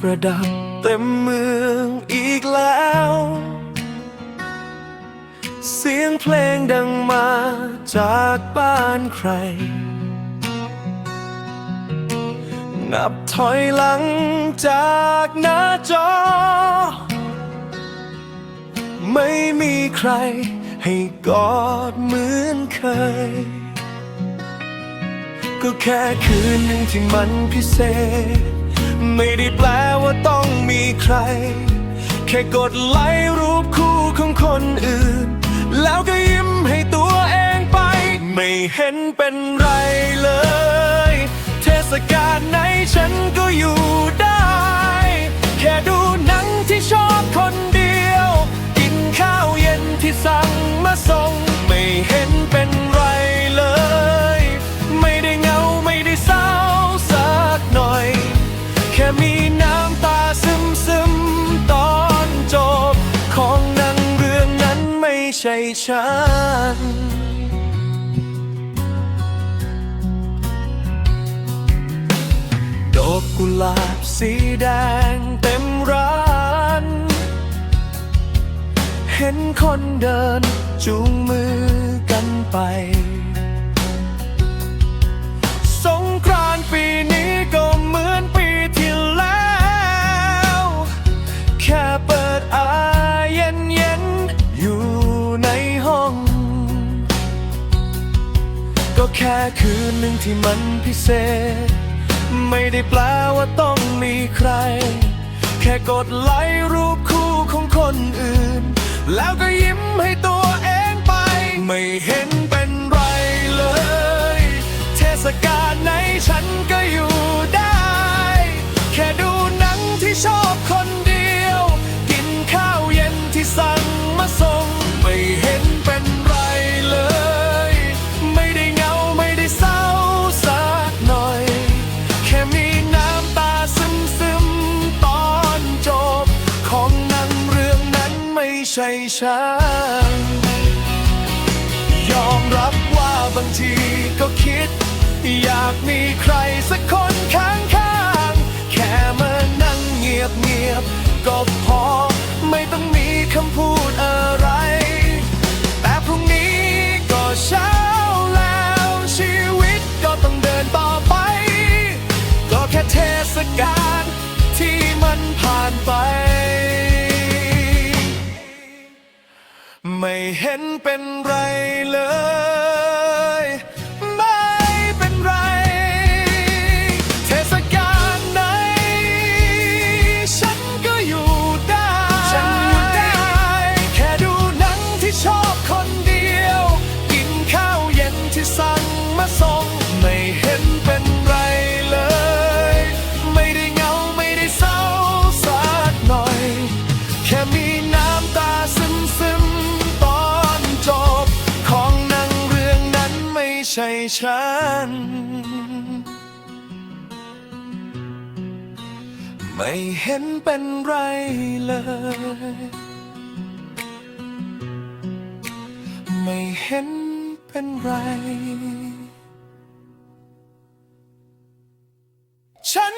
ประดับเต็มเมืองอีกแล้ว เสียงเพลงดังมาจากบ้านใคร นับถอยหลังจากหน้าจอ ไม่มีใครให้กอดเหมือนเคย ก็แค่คืนหนึ่งที่มันพิเศษ ไม่ได้แปลว่าต้องมีใคร แค่กดไลค์รูปคู่ของคนอื่น แล้วก็ยิ้มให้ตัวเองไป ไม่เห็นเป็นไร ใช่ฉัน ดอกกุหลาบสีแดงเต็มร้าน เห็นคนเดินจูงมือกันไป แค่คืนหนึ่งที่มันพิเศษ ไม่ได้แปลว่าต้องมีใคร แค่กดไลค์รูปคู่ของคนอื่น แล้วก็ยิ้มให้ ใช่ฉัน ยอมรับว่าบางทีก็คิด อยากมีใครสักคนข้างข้างๆแค่มานั่งเงียบเงียบๆก็พอไม่ต้องมีคำพูดอะไร แต่พรุ่งนี้ก็เช้าแล้ว ชีวิตก็ต้องเดินต่อไป ก็แค่เทศกาลที่มันผ่านไป เห็นเป็นไร ช่ฉัน ไม่เห็นเป็นไรเลย ไม่เห็นเป็นไร ฉัน